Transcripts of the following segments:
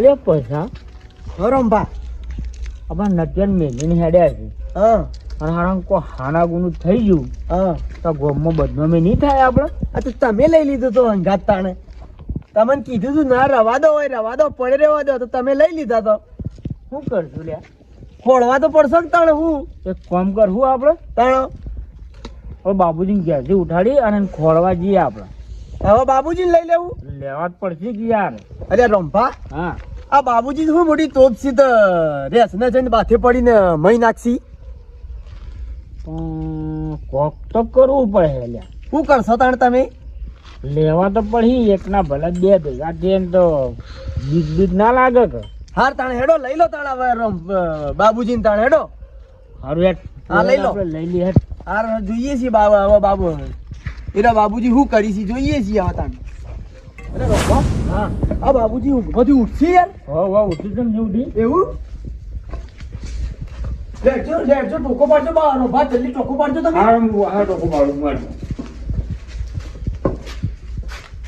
અરે પૈસા? રંભા અમાર નટિયન મેલીને હેડ્યા છે હા. અને હારા કો હાના ગુનું થઈ ગયું. હા. તો ગોમમાં બદનામી નહીં થાય આપણે? આ તો તમે લઈ લીધું તો અંગાત તાણે. તમને કીધું તું ના રવા દો હોય રવા દો પડે રહેવા દો તો તમે લઈ લીધા તો. શું કરશું લ્યા? ખોળવા તો પડશે ને તાણે હું? એક કામ કરવું આપણે? તાણો. હવે બાબુજીને ઘેરથી ઉઠાડી અને ખોળવા જઈએ આપણે. હવે બાબુજી લઈ લેવું? લેવા જ પડશે કે યાર? અરે રંભા હા. આ બાબુજી શું મોટી તોપ સી તો રેસ ને જઈને બાથે પડીને મહી નાખશી. કોક તો કરવું પડે લ્યા. શું કરશો તાણ તમે? લેવા તો પડી એકના ભલે બે ભેગા થઈએ ને તો બીજ બીજ ના લાગે કે. હાર તાણ હેડો લઈ લો તાણે હવે બાબુજીને બાબુજી ને તાણે હેડો. હારું હેઠ હા, લઈ લો. લઈ લી હેઠ હાર જોઈએ છીએ બાબા હવે બાબુ. એના બાબુજી શું કરી છે? જોઈએ છીએ હવે તાણે. આ બાબુજી બધું ઉઠશે યાર? હા હો ઉઠી છે ને ઉઠી એવું? લેટજો લેટજો ટોકો પાડજો બા રંભા જલ્દી ટોકો પાડજો તમે. હા હું તો મારું મારું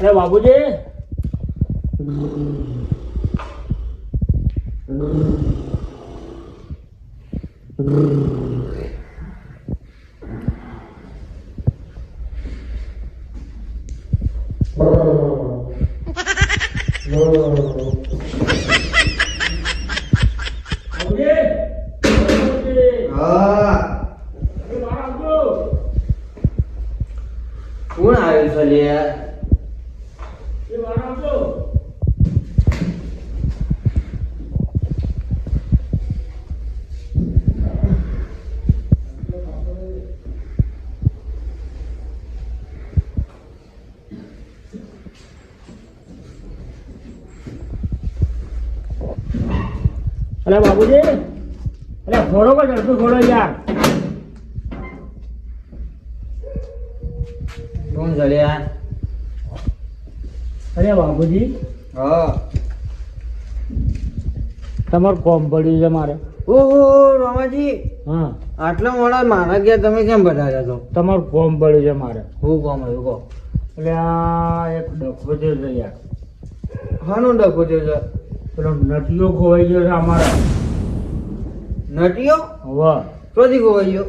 અરે બાબુજી. બાબુજી બાબુજી હા એ બહાર આવજો કોણ આવ્યું છે લે એ બહાર આવજો અરે બાબુજી. અરે ઘોડો કો ઝડપી ઘોડો યાર. કોણ છે યાર? અરે બાબુજી. હા. તમારું કોમ પડ્યું છે મારે. ઓહો રામાજી હા. આટલા મોડા મારા ગયા તમે કેમ બધાયા છો? તમારું કોમ પડ્યું છે મારે. હું કોમ આવ્યું? કહો. એટલે આ એક ડખો છે યાર. હાનો ડખો છે પેલો નટીઓ ખોવાઈ ગયો છે અમારા. નટીયો વાહ ક્યાંથી ખોવાઈ ગયો?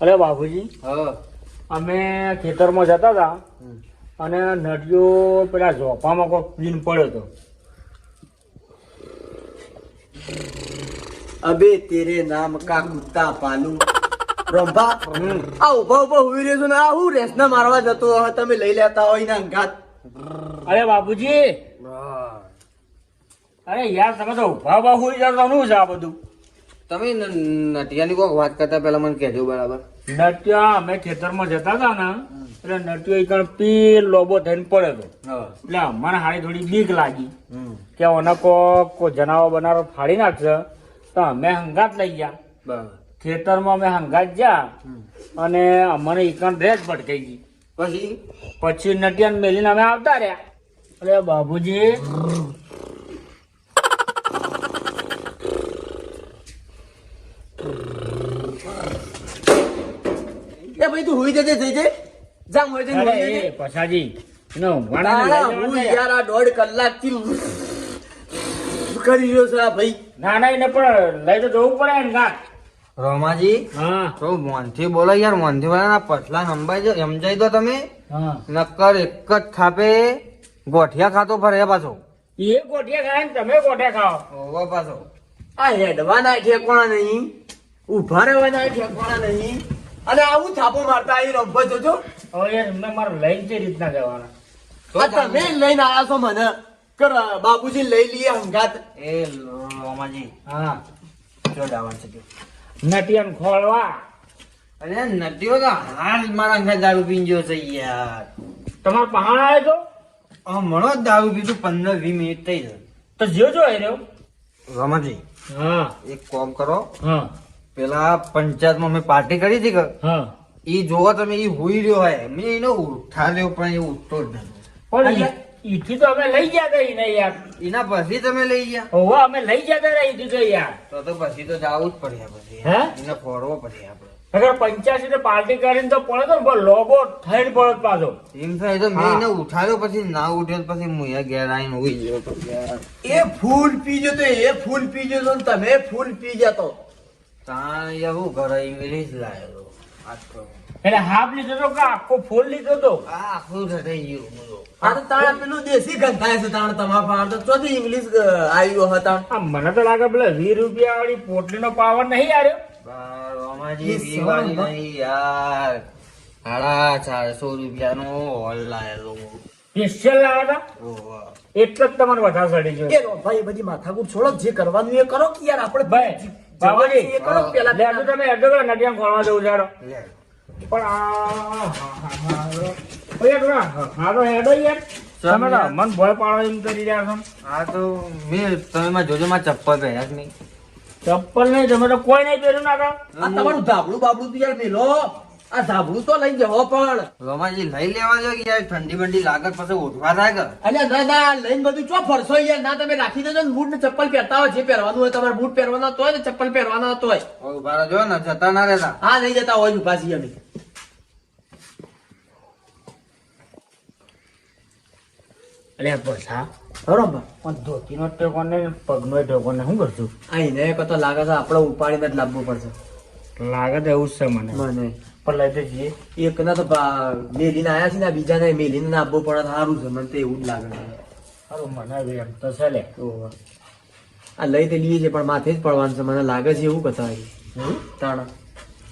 અરે બાપુજી. હા. અમે ખેતરમાં જતા હતા અને નટીઓ પેલા ઝોપામાં કોઈ પીન પડ્યો હતો. અબે તેરે નામ કા કુત્તા પાલુ. રંભા આ ઊભા ઊભા હુઈ રહ્યો છું ને આ હું રેસના મારવા જતો હવે તમે લઈ લેતા હોય ને અંગાત. અરે બાબુજી અરે યાર તમે તો ઊભા ઊભા હોઈ જાવ તો શું છે આ બધું? તમે નટિયાની કોક વાત કરતા પહેલા મને કહેજો બરાબર. નટિયા અમે ખેતરમાં જતા હતા ને એટલે નટિયો કણ પી લોબો થઈને પડ્યો હતો. એટલે અમારે હારી થોડી બીક લાગી. કે ઓને કોક કોઈ જનાવર બનાવર ફાડી નાખશે તો અમે હંગાત લઈ ગયા. ખેતરમાં અમે હંગાત ગયા અને અમને એકણ રેજ ભટકાઈ ગઈ. પછી? પછી નટિયાને મેલીને અમે આવતા રહ્યા. એટલે બાબુજી તું હુઈ જજે થઈ જાય જા મોય જઈને જજે. પછાજી નો વાણા ના, ના, હું યાર આ દોઢ કલાકથી. કરી રહ્યો છે આ ભાઈ? ના ના એને પણ લઈ તો જવું પડે ને ના. રોમાજી હા. તો મોનથી બોલો યાર મોનથી વાળાના પટલા નંબાઈ જો સમજાઈ દો તમે. નક્કર એક જ થાપે ગોઠિયા ખાતો ફરે પાછો. એ ગોઠિયા ખાય ને તમે ગોઠિયા ખાઓ. ઓવા પાછો. આ હેડવાના ઠેકવાના નહીં. ઊભા રહેવાના ઠેકવાના નહીં. અને આવું થાપો મારતા એ રંભો જોજો હવે યાર એમને મારે લઈને જે રીતના જવાના? તમે લઈને આવ્યા છો મને. કર બાપુજી લઈ લઈએ હંગાત. એ રોમાજી હા. જો જવાનું છે નટિયન ખોળવા. અરે નટિયો તો હાલ મારા ઘરે દારૂ પીન ગયો છે યાર. તમારો પહાણ આવે તો? હમણાં જ દારૂ પીધું પંદર વીસ મિનિટ થઈ જાય તો જોજો જો એ રહ્યો રોમાજી હા. એક કોમ કરો. હા. પેલા પંચાયતમાં મેં પાર્ટી કરી હતી કે? હા. જોવો તમે એ હુઈ રહ્યો હોય મેં એને ઉઠાડ્યો પણ એ ઉઠતો જ નથી પણ ઈથી તો અમે લઈ ગયા હતા એને યાર. એના પછી તમે લઈ ગયા? હોવા અમે લઈ ગયા હતા ઈથી તો યાર. તો તો પછી તો જવું જ પડે પછી હે? એને ફોડવો પડે આપણે અગર પંચ્યાસી ને પાર્ટી કરીને તો પડે તો લોગો થઈને પડે પાછો. એમ થાય તો મેં એને ઉઠાડ્યો પછી ના ઉઠ્યો તો પછી હું અહીંયા ઘેર આવીને ઉઈ ગયો તો એ ફૂલ પીજો તો એ ફૂલ પીજો તો તમે ફૂલ પી જતો. તાણ યાર ઇંગ્લિશ લાવ્યો આજ એટલે હાફ લીધો તો કે આખો ફૂલ લીધો તો? આ આખું ઠઠાઈ ગયું બધું. આ તો તાણે પેલું દેશી ગંધાય છે તાણે તમારા પાસે તો ચોથી ઇંગ્લિશ આવ્યો હતા આ મને તો લાગે પેલા વીસ રૂપિયા વાળી પોટલીનો પાવર નહીં બાર રોમાજી એ દિવાળી નહીં યાર. સાડા ચારસો રૂપિયાનો હોલ લાયેલો. સ્પેશિયલ લાવ્યા એટલે જ તમારે વધારે સડી ગયો. ભાઈ બધી માથાકૂટ છોડો. જે કરવાનું એ કરો કે યાર આપણે ભાઈ, બાબાજી, એ કરો પેલા લે તો તમે અડધો કલાક નડિયામ ખોલવા જવું છે પણ આ હા, હા, હા, હા. ઓય થોડા હા, હારો હેડો યાર તમે તો મન ભોય પાડો એમ કરી રહ્યા છો આ તો મેં તમે માં જોજો માં ચપ્પલ પહેર્યા જ નહીં. ચપ્પલ નહીં તમે તો કોઈ નહીં પહેર્યું ના તમારું ધાબળું બાબળું તો યાર મેલો. આ ધાબળું તો લઈ જવો પણ. રોમાજી લઈ લેવા જો યાર ઠંડી બંડી લાગત પછી ઉઠવા થાય કે અલ્યા ના ના લઈને બધું ચો ફરશો યાર? ના તમે રાખી દેજો ને બૂટ ને ચપ્પલ પહેરતા હોય જે પહેરવાનું હોય તમારે બૂટ પહેરવાના તો ને ચપ્પલ પહેરવાના તો હોય. ઊભા રહેજો ને જતા ના રહેતા. હા નહીં જતા હોય જ ઊભા છીએ અમે. અલ્યા પૈસા બરોબર. પણ ધોતીનો ટેકો ને પગનો ટેકો ને શું કરશું? આ એને કતો લાગે છે આપણે ઉપાડીને જ લાવવું પડશે. લાગે એવું છે મને. મને. પણ લઈ તો જઈએ. એક ના તો મેલીને આયા છે ને બીજાને મેલીને ના આપવું પડે સારું છે મને તો એવું જ લાગે છે. હારું મને એમ તો છે લે. આ લઈ તો લઈએ છે પણ માથે જ પડવાનું છે. મને લાગે છે એવું કથા તાણ.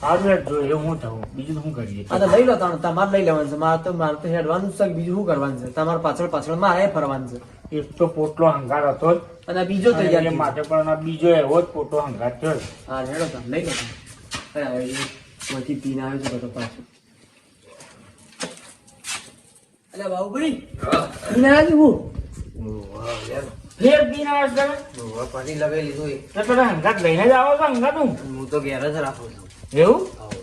સારું યાર જો એવું હું થવું. બીજું શું કરીએ? આ તો લઈ લો તાણ તમારે લઈ લેવાનું છે. મારે તો મારે તો હેડવાનું છે બીજું શું કરવાનું છે? તમારે પાછળ પાછળ મારે ફરવાનું છે. એક તો પોટલો હંગાર હતો જ. અને બીજો તૈયાર માથે પણ બીજો એવો જ પોટલો હંગાર થયો. હા હેડો તાણ લઈ લો ત્યાંથી પીને આવ્યો છે બધો પાછો. અલ્યા બાબુભાઈ પીને આવ્યો છું હું? ફેર પીને આવે છે તમે? ઓહો, પછી લગાઈ લીધું એ. તમે હંગાત લઈને જ આવો છો હંગાત હું? હું તો ઘેર જ રાખું છું. એવું?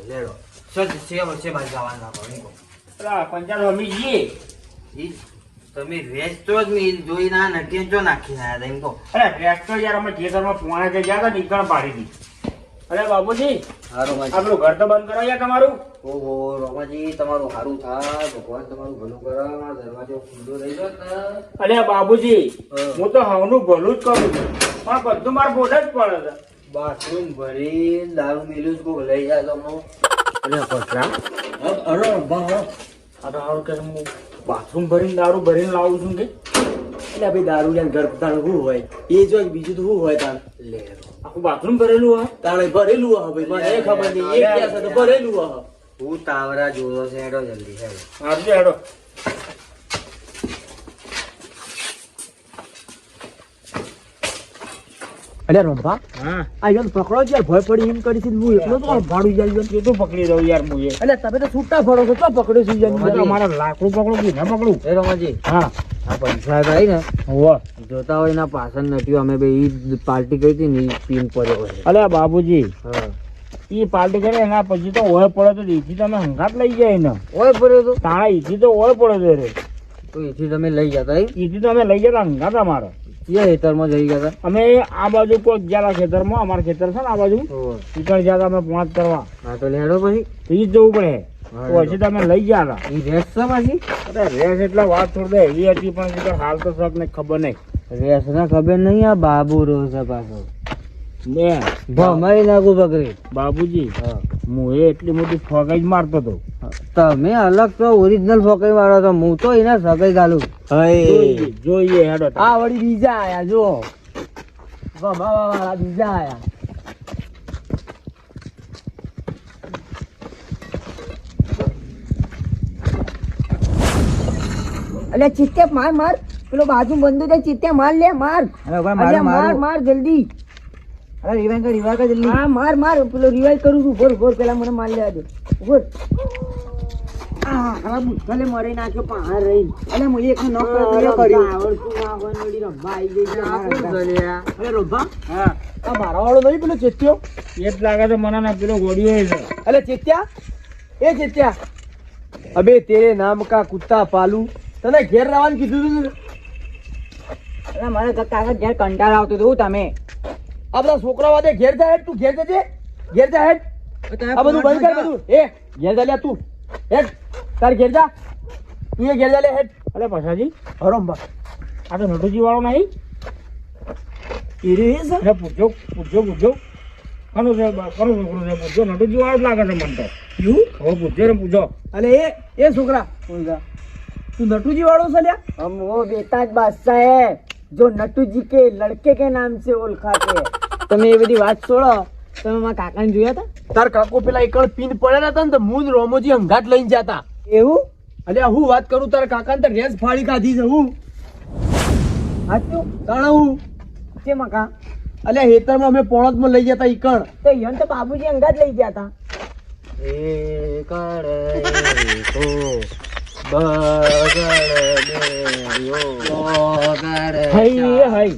લેડો. છે વર્ષે ભાઈ જવાનું. પેલા પંચાયત અમી જઈએ. ઈ તમે વેચ તો જ મેં જોઈ ના જો નાખી ના એમ કહો. અરે રેસ્ટ તો યાર અમે ખેતરમાં પોણા કે ગયા હતા નીકળ પાડી દી અરે બાબુજી હા રોમાજી આપણું ઘર તો બંધ કરાવ્યા તમારું? ઓહો રોમાજી તમારું સારું થાય. ભગવાન તમારું ભલું કરે દરવાજો ખુલ્લો રહી ગયો ને. અરે બાબુજી હા. તો હવનું ભલું જ કરું છું. પણ બધું મારે બોલે જ પડે છે. બાથરૂમ ભરી દારૂ મેલ્યું જ કોક લઈ જાય તમને. અરે પછલા અરે તો હારું કે હું બાથરૂમ ભરીને દારૂ ભરીને લાવું છું કે? એટલે ભાઈ દારૂ લે ઘર પોતાનું શું હોય. એ જો બીજું તો શું હોય તાર? લે આખું બાથરૂમ ભરેલું હા તાણે ભરેલું હોય ભાઈ મને ખબર નહીં. એક ક્યાં છે તો ભરેલું હા હું તાવરા જોયો છે હેડો જલ્દી હેડો. હારું હેડો. અરે રંભા હા. આ યાર પકડો છે યાર ભય પડી એમ કરી છે હું એટલો તો ભાડું જાય કેટલું પકડી દઉં યાર હું એટલે તમે તો છૂટા ફરો છો તો પકડ્યો છે હું તો મારા લાકડું પકડું કે ના પકડું એ રમાજી હા. આ પંચાયત આવી ને. હોવા. જોતા હોય ના પાછળ નટ્યું અમે બે ઈ પાર્ટી કરી હતી ને પીન પડ્યો હોય. અલે બાબુજી હા. એ પાર્ટી કરે એના પછી તો ઓય પડે તો એથી તમે હંગાત લઈ જાય ને ઓય પડ્યો તો? તાણા એથી તો ઓય પડે તો રે. તો એથી તમે લઈ જતા એથી તો અમે લઈ જતા હંગાત અમારો. ક્યાં ખેતરમાં જઈ ગયા હતા. અમે આ બાજુ કોઈ ગયા ખેતરમાં અમારા ખેતર છે ને આ બાજુ. ઈકણ ગયા અમે પોંચ કરવા. હા તો લેડો પછી? તો જ જવું પડે. હજી તમે લઈ ગયા હતા. ઈ રેસ છે પાછી? અરે રેસ એટલે વાત થોડી એવી હતી પણ હાલ તો શક ને ખબર નહીં. રેસ ને ખબર નહીં આ બાબુ રો છે પાછો. બે ભમાઈ નાખું બકરી બાબુજી હું. એ એટલી મોટી ફોકાઈ જ મારતો હતો. તમે અલગ તો ઓરિજિનલ ફોકાઈ મારો તો હું તો એના સગાઈ ગાલું. જોઈએ જોઈએ હેડો આ વળી બીજા આયા જો. વાહ વાહ વાહ બીજા આયા. અલે ચિત્તે માર માર. પેલો બાજુ બંધુ છે ચિત્તે માર લે માર. અરે માર માર જલ્દી. અરે રિવાઈન કર રિવાઈન કર જલ્દી. હા માર માર. પેલો રિવાઈવ કરું છું. બોલ બોલ પેલા મને માર લેવા દે. બોલ આ હા ભૂતકાલે મરી નાખ્યો પણ રહી. અલે હું એક નો કર્યો આવડતું ના હોય નડી રંભા આઈ ગઈ છે મારા અરે રોભા. હા. આ મારા વાળો નહીં પેલો ચેત્યો? એ જ લાગે છે મને ના પેલો ગોળીઓ છે. અલે ચેત્યા? એ ચેત્યા? અબે તેરે નામ કા કુત્તા પાલુ. તને ઘેર રહેવાનું કીધું તું? અલે મને તો ઘેર કંટાળ આવતો હતો તમે. આ બધા છોકરાઓ વાદે ઘેર જાય હેડ તું ઘેર જજે. ઘેર જાય આ બધું બંધ કર બધું. એ ઘેર જા તું. હેડ. તાર ઘેર જા. તું એ ઘેર જા લે હેડ. અલે પછાજી હરોમ બસ. આ તો નટુજી વાળો નહીં ઇરીસ અરે જ લાગે હે. જો નટુજી કે લડકે કે નામ છે ઓળખાતે તમે એ બધી વાત છોડો. તમે મારા કાકા ને જોયા હતા? તાર કાકો પેલા એકળ પીન પડ્યા હતા ને તો મૂન રોમોજી હંગાટ લઈને જતા. એવું? અલ્યા હું વાત કરું તારા કાકા તો રેસ ફાડી કાઢી છે હું. સાચું? તાણા હું. છે મકા? અલ્યા હેતરમાં અમે પોણતમાં લઈ જતા ઈકણ. તો યન તો બાબુજી અંગાજ લઈ ગયા હતા એ હઈ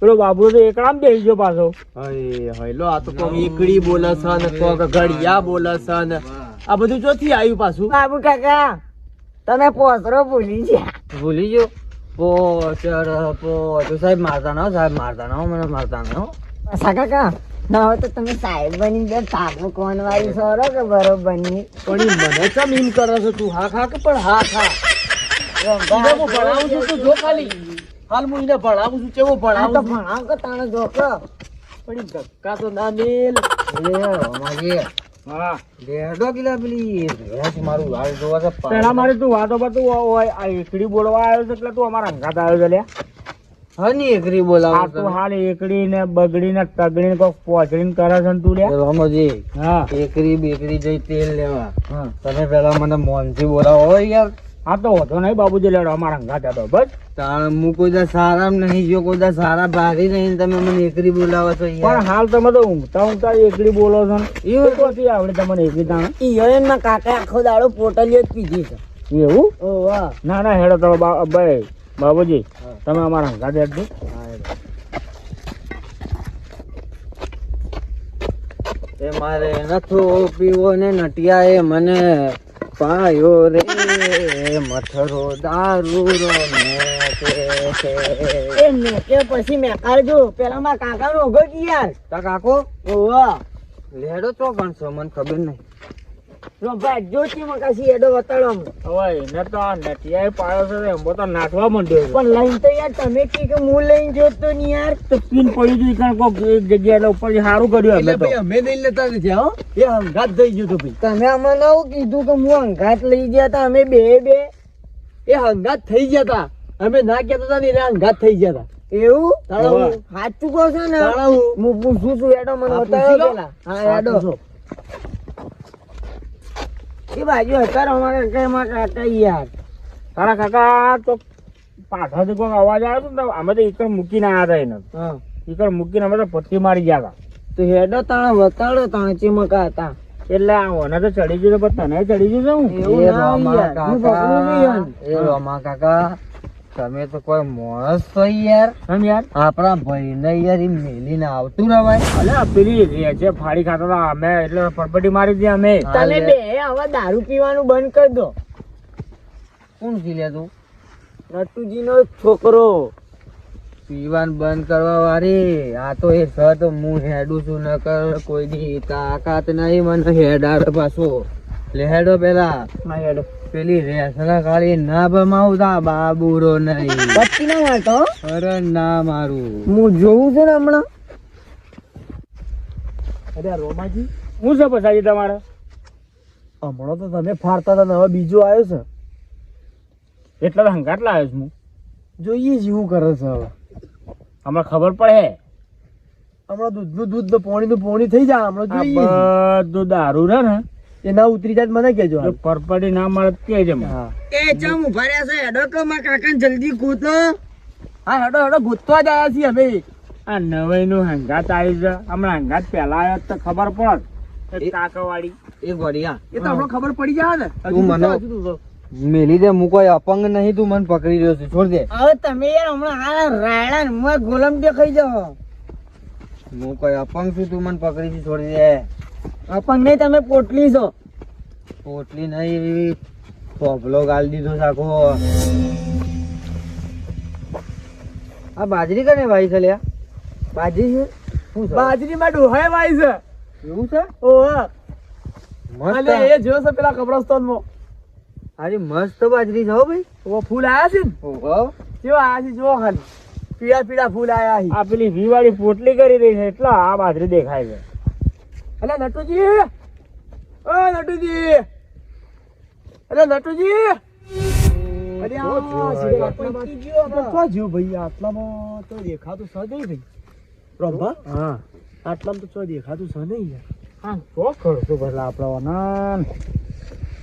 પેલો બાબુ તો એકલામ બેસી ગયો પાછો. હય હય લો આ તો કોક એકડી બોલે છે ને કોક ઘડિયા બોલે છે ને. આ બધું ચોથી આવ્યું પાછું? બાબુ કાકા તમે પોસરો ભૂલી ગયા. ભૂલી ગયો? પોચર પો તું સાહેબ મારતા ના સાહેબ મારતા ના મને મારતા ના પાછા કાકા ના હોય તો તમે સાહેબ બની ગયા તાબુ કોણ વાળી સોરો કે બરોબર બની? પણ મને કેમ એમ કરો છો તું હા ખા કે પણ હા ખા? હું ભણાવું છું તું જો ખાલી. હાલ હું એને ભણાવું છું કેવો ભણાવું તો ભણાવ કે તાણે જોકો પણ ધક્કા તો ના મેલ. એ રમાજી, હા. લેડો કિલા પેલી ભેંસ મારું હાલ જોવા છે પેલા મારી તું વાતો પર આ એકડી બોલવા આવ્યો છે એટલે તું અમારા અંગાત આવ્યો છે લ્યા હની એકડી બોલાવો તું હાલ એકડી ને બગડી ને તગડી ને કોક પોચડી કરે છે તું લ્યા રમોજી હા. એકરી બેકરી જઈ તેલ લેવા. તમે પેલા મને મોનથી બોલાવો યાર. આ તો વધો નહીં બાબુજી લેડો અમારા ઘાટા તો બસ. તાણ હું કોઈ દા સારા નહીં જો કોઈ દા સારા ભારી નહીં તમે મને એકરી બોલાવો છો પણ હાલ તમે તો ઊંઘતા ઊંઘતા એકરી બોલો છો ને. એવું ક્યાંથી આવડે તમને એકરી તાણ. ઈ હિરોઈનમાં કાકા આખો દાડો પોટલીઓ જ પીધી છે. એવું? ઓ વાહ. ના ના હેડો બા- ભાઈ બાબુજી તમે અમારા ઘાટે હેડજો એ મારે નથો પીવો ને નટિયા એ મને પાયો રે મથરો દારૂ રો મેકે છે. એ મેકે પછી મેકારજો પેલા માં કાકા નો કી તા કાકો? ઓ લેડો તો ગણશો મને ખબર નહીં. રોભાઈ જોતી મકાસી એડો વતાડો હવે એને તો આ નટિયાએ પાડ્યો છે ને તો નાચવા માંડ્યો પણ લઈને તો યાર તમે કી કે હું લઈને જોતો નહીં યાર. તો પીન પડ્યું હતું ઈકણ કોક એક જગ્યાએ ઉપર સારું કર્યું અમે તો. અમે નહીં લેતા નથી હો. એ હંગાત થઈ ગયું હતું ભાઈ. તમે અમને આવું કીધું કે હું અંગાત લઈ ગયા તા અમે બે બે. એ હંગાત થઈ ગયા તા. અમે ના કહેતા હતા ને એને હંગાત થઈ ગયા તા. એવું? સાચું કહો છો ને? હું. પૂછું છું એડો મને હા, બતાવો પૂછી લો. પેલા. હા એડો એ બાજુ હતા અમારે કાકા યાર તારા કાકા તો પાછળથી કોઈ અવાજ આવ્યો તો ને અમે તો ઈકડ મૂકીને આવ્યા હતા એને ઈકડ મૂકીને અમે તો પટ્ટી મારી ગયા હતા. તો હેડો તાણે વતાડો તાણે ચીમકા હતા. એટલે આ ઓને તો ચડી ગયું પણ તને ચડી ગયું છે હું? એવું. કાકા. કાકા. તમે તો કોઈ માણસ તો યાર. હમ યાર? આપણા ભાઈ ને યાર મેલી મેલીને આવતું રવાય અલે પેલી રે છે ફાડી ખાતા અમે એટલે પરપટી મારી હતી અમે. તમે બે હવે દારૂ પીવાનું બંધ કરી દો. કોણ પી લે તું? નટુજી નો છોકરો. પીવાનું બંધ કરવા વાળી. આ તો એ સત તો હું હેડું છું ન કર કોઈ દી તાકાત નહીં મને હેડાડ પાછો. લે હેડો પેલા. હેડો. પેલી રેસના ખાલી ના બમાવતા બાબુરો નહીં. બત્તી ના મારતો અરે ના મારું. હું જોઉં છું ને હમણાં. અરે રોમાજી શું છે પછાજી તમારે? હમણાં તો તમે ફાડતા હતા હવે બીજો આવ્યો છે. એટલા તો હંગાટ લાવ્યો છું હું. જોઈએ જેવું કરે છે હવે. હમણાં ખબર પડે હમણાં દૂધનું દૂધ ને પોણીનું પોણી થઈ જાય હમણાં જોઈએ બધું દારૂ રહે ને. એ ના ઉતરી જાય મને કેજો પરપડી ના મળે તો કે છે મને. હા. એ ચમ ઊભા છે? હેડો કે માં કાકા જલ્દી કૂદો હા હેડો હેડો ગોતવા જ આવ્યા છીએ અમે. આ નવાઈ નું હંગાત આવી છે. હમણાં હંગાત પેલા આવ્યો તો ખબર પડત એ- કાકાવાળી. એક વડિયા એ તો હમણાં ખબર પડી જાય ને. તું મને- મેલી દે હું કોઈ અપંગ નહીં તું મને પકડી રહ્યો છું. છોડ દે. હવે તમે યાર હમણાં હાલ રાયડા ને મુઆ ગોલમ દેખાઈ જાઓ. હું કોઈ અપંગ છું તું મને પકડી છે છોડી દે. નહીં તમે પોટલી છો. પોટલી નહીં પોપલો ગાલ દીધો સાખો આ બાજરી કને ભાઈ છે લ્યા? બાજરી છે? શું છે? બાજરીમાં ડોહાય ભાઈ છે. એવું છે? ઓહ. મસ્ત. એ જો છે પેલા કબ્રસ્તાનમાં. આજે મસ્ત બાજરી છે હો ભાઈ. ઓ ફૂલ આયા છે ને? ઓહો. કેવા આયા છે જો ખાલી. પીળા પીળા ફૂલ આયા છે. આ પેલી વી વાળી પોટલી કરી રહી છે એટલા આ બાજરી દેખાય છે. અલે નટુજી! ઓ નટુજી! અલે નટુજી! અરે આ તો જો ભાઈ? આટલામાં તો દેખાતું છે નહીં ભાઈ રંભા હા. આટલામાં તો દેખાતું છે નહીં હા તો ખર્ચો ભલા આપણા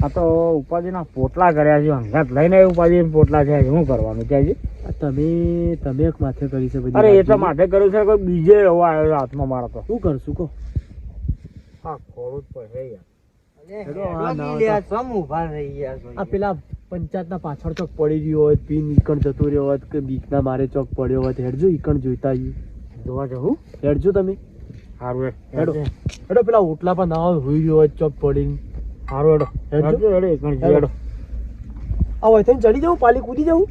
આ તો ઉપાધિના પોટલા કર્યા છે. હંગાત લઈને ઉપાધિ પોટલા છે. શું કરવાનું છે? તમે તમે એક માથે કરી છે અરે એ તો વાત. માથે કર્યું છે કોઈ બીજે એવો આવ્યો હાથમાં મારો તો. શું કરશું કહો. હા જ યાર. આ ગયા પાછળ ચોક પડી રહ્યો હોત પીન ઈકણ જતો રહ્યો હોત કે બીકના મારે ચોક પડ્યો હોત હેડજો ઈકણ જોઈતા. જોવા જવું? હેડજો તમે. સારું હેડો. હેડો. પેલા ઓટલા પર ના હોય હોઈ હોત ચોક પડીને. સારું હેડો. હેડજો. હેડો હેડો. હેડો. આ હોય થઈને ચડી જાઉં પાલી કૂદી જવું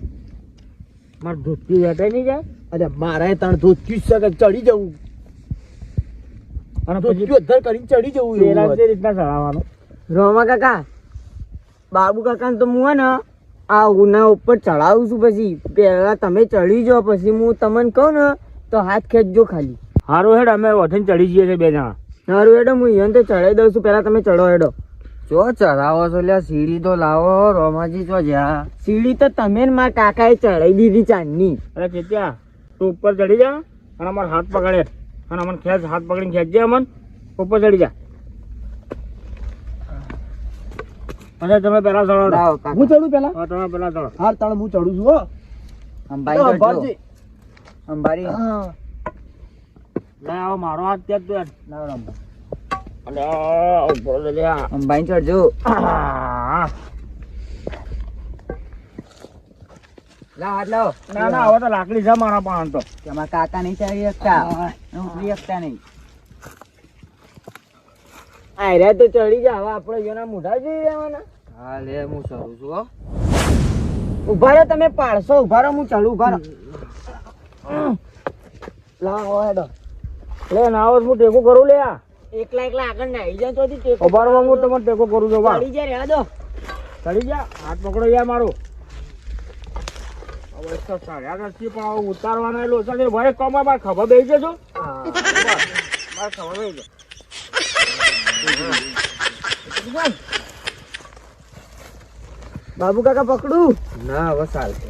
મારે ધોતી વેટાઈ નહીં જાય? અરે મારે ત્રણ ધોતી શકે ચડી જવું અને પછી અધર કરીને ચડી જવું પેલા જે રીતના ચડાવવાનું. રોમા કાકા બાબુ કાકાને તો હું હે ને આ ઉના ઉપર ચડાવું છું પછી. પેલા તમે ચડી જાઓ પછી હું તમને કહું ને તો હાથ ખેંચજો ખાલી. હારો હેડ અમે વથીને ચડી જઈએ છીએ બે જણા. સારું હેડો હું અહીંયા તો ચડાવી દઉં છું. પેલા તમે ચડો હેડો. જો ચડાવો છો લ્યા સીડી તો લાવો રોમાજી તો જ્યાં. સીડી તો તમે ને મારા કાકાએ ચડાવી દીધી ચાંદની. અરે ચેત્યા તું ઉપર ચડી જા અને અમારો હાથ પકડે. અને અમને ખેંચ હાથ પકડીને ખેંચજે અમન. ઉપર ચડી જા. પછી તમે પેલા ચડો હું ચડું પેલા? હા તમે પેલા ચડો. હાર તાણ હું ચડું છું હો. અંબારી હા, અંબારી લે આવો મારો હાથ ત્યાં જ તું લાવ. અંબારી ચડજો. લાવ ના ના હવે તો લાકડી છે મારા પણ તો. તમારા કાકા નહીં ચડી શકતા ઉપરી શકતા નહીં. આયરા તો ચડી જા હવે આપણે મોઢા જોઈ રહેવાના. હા લે હું ચડું છું હો. ઊભા રહો તમે પાડશો ઊભા રહો હું ચડું ઊભા રહો. લાવો હેડો. લે ના આવો હું ટેકો કરું લે આ. એકલા એકલા આગળ નાઈ જાય તો ટેકો. ઊભા રહો હું તમને ટેકો કરું છું ચડી જાય રહેવા દો. ચડી જા હાથ પકડો યાર મારું હવે તો ચડ્યા નથી પણ હવે ઉતારવાના લોચા છે. ભાઈ મારે ખબર બેસી જજો ખબર બેસી જાય બાબુ કાકા પકડું? ના, હવે ચાલશે